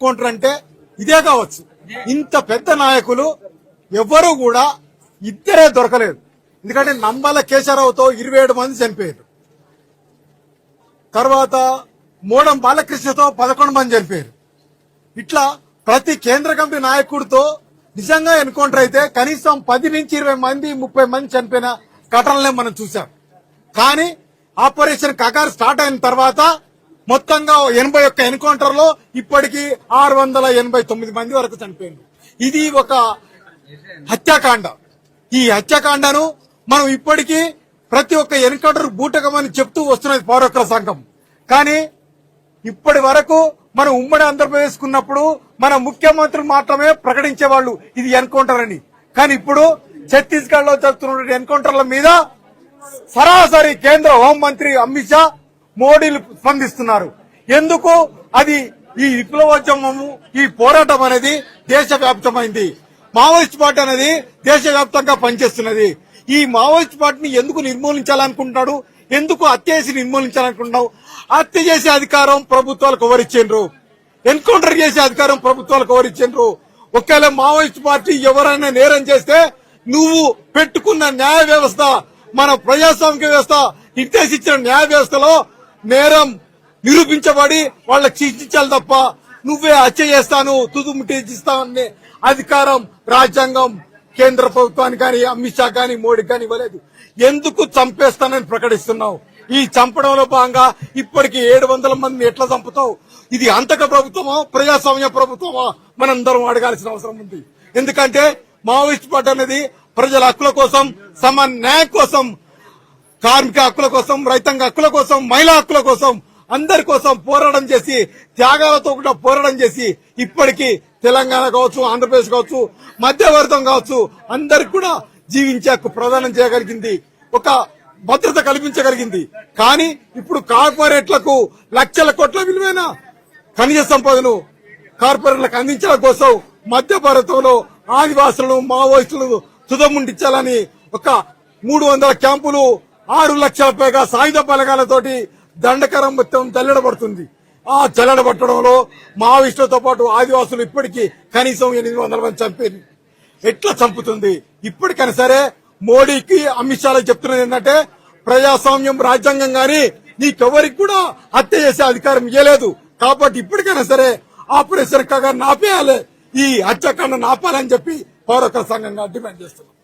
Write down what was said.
Encounter అంటే ఇదే కావచ్చు. ఇంత పెద్ద నాయకులు ఎవ్వరూ కూడా ఇద్దరే దొరకలేదు. ఎందుకంటే నంబాల కేశవరావుతో ఇరవై ఏడు మంది చనిపోయారు. తర్వాత మోడం బాలకృష్ణతో పదకొండు మంది చనిపోయారు. ఇట్లా ప్రతి కేంద్ర కమిటీ నాయకుడితో నిజంగా ఎన్కౌంటర్ అయితే కనీసం పది నుంచి ఇరవై మంది ముప్పై మంది చనిపోయిన ఘటనలే మనం చూసాం కానీ ఆపరేషన్ కగార్ స్టార్ట్ అయిన తర్వాత మొత్తంగా ఎనభై ఒక్క ఎన్కౌంటర్లో ఇప్పటికీ ఆరు వందల ఎనభై తొమ్మిది మంది వరకు చనిపోయింది ఇది ఒక హత్యాకాండ. ఈ హత్యాకాండను మనం ఇప్పటికీ ప్రతి ఒక్క ఎన్కౌంటర్ బూటకమని చెప్తూ వస్తున్నది పౌరకుల సంఘం. కానీ ఇప్పటి వరకు మనం ఉమ్మడి ఆంధ్రప్రదేశ్ కున్నప్పుడు మన ముఖ్యమంత్రులు మాత్రమే ప్రకటించేవాళ్ళు ఇది ఎన్కౌంటర్ అని. కానీ ఇప్పుడు ఛత్తీస్గఢ్లో జరుగుతున్న ఎన్కౌంటర్ల మీద సరాసరి కేంద్ర హోంమంత్రి అమిత్ షా మోడీలు స్పందిస్తున్నారు. ఎందుకు? అది ఈ విప్లవోద్యమము ఈ పోరాటం అనేది దేశవ్యాప్తమైంది. మావోయిస్ట్ పార్టీ అనేది దేశవ్యాప్తంగా పనిచేస్తున్నది. ఈ మావోయిస్ట్ పార్టీని ఎందుకు నిర్మూలించాలనుకుంటున్నాడు? ఎందుకు హత్య చేసి నిర్మూలించాలనుకుంటున్నావు? హత్య చేసే అధికారం ప్రభుత్వాలకు ఎవరిచ్చిండ్రు ఎన్కౌంటర్ చేసే అధికారం ప్రభుత్వాలకు ఎవరిచ్చిండ్రు ఒకవేళ మావోయిస్ట్ పార్టీ ఎవరైనా నేరం చేస్తే నువ్వు పెట్టుకున్న న్యాయ వ్యవస్థ మన ప్రజాస్వామిక వ్యవస్థ నిర్దేశించిన న్యాయ వ్యవస్థలో నేరం నిరూపించబడి వాళ్ళకి శిక్షించాలి తప్ప నువ్వే హత్య చేస్తాను తుదుముట్టిస్తాననే అధికారం రాజ్యాంగం కేంద్ర ప్రభుత్వానికి కానీ అమిత్ షా కానీ మోడీ కానీ ఇవ్వలేదు. ఎందుకు చంపేస్తానని ప్రకటిస్తున్నావు? ఈ చంపడంలో భాగంగా ఇప్పటికి ఏడు వందల మందిని ఎట్లా చంపుతావు? ఇది అంతక ప్రభుత్వమా? ప్రజాస్వామ్య ప్రభుత్వమా? మనందరం అడగాల్సిన అవసరం ఉంది. ఎందుకంటే మావోయిస్ట్ పార్టీ అనేది ప్రజల హక్కుల కోసం సమ న్యాయం కోసం కార్మిక హక్కుల కోసం రైతాంగ హక్కుల కోసం మహిళా హక్కుల కోసం అందరి కోసం పోరాటం చేసి త్యాగాలతో కూడా పోరాటం చేసి ఇప్పటికీ తెలంగాణ కావచ్చు ఆంధ్రప్రదేశ్ కావచ్చు మధ్యవర్తం కావచ్చు అందరికి కూడా జీవించే హక్కు ప్రదానం చేయగలిగింది. ఒక భద్రత కల్పించగలిగింది. కానీ ఇప్పుడు కార్పొరేట్లకు లక్షల కోట్ల విలువైన ఖనిజ సంపదను కార్పొరేట్లకు అందించడం కోసం మధ్య భారతంలో ఆదివాసులను మావోయిస్టులను తుదముండించాలని ఒక మూడు వందల క్యాంపులు ఆరు లక్షల పైగా సాయుధ బలగాలతోటి దండకరం మొత్తం చల్లడబడుతుంది ఆ చల్లడబట్టడంలో మావోయిస్టులతో పాటు ఆదివాసులు ఇప్పటికీ కనీసం ఎనిమిది వందల మంది చంపేది. ఎట్లా చంపుతుంది? ఇప్పటికైనా సరే మోడీకి అమిత్ షాలకు చెప్తున్నది ఏంటంటే ప్రజాస్వామ్యం రాజ్యాంగం గాని నీకెవరికి కూడా హత్య చేసే అధికారం ఇవ్వలేదు కాబట్టి ఇప్పటికైనా సరే ఆపరేషన్ కాగా నాపేయాలి ఈ హత్యాకాండ నాపాలని చెప్పి పౌరక సంఘంగా డిమాండ్ చేస్తున్నాం.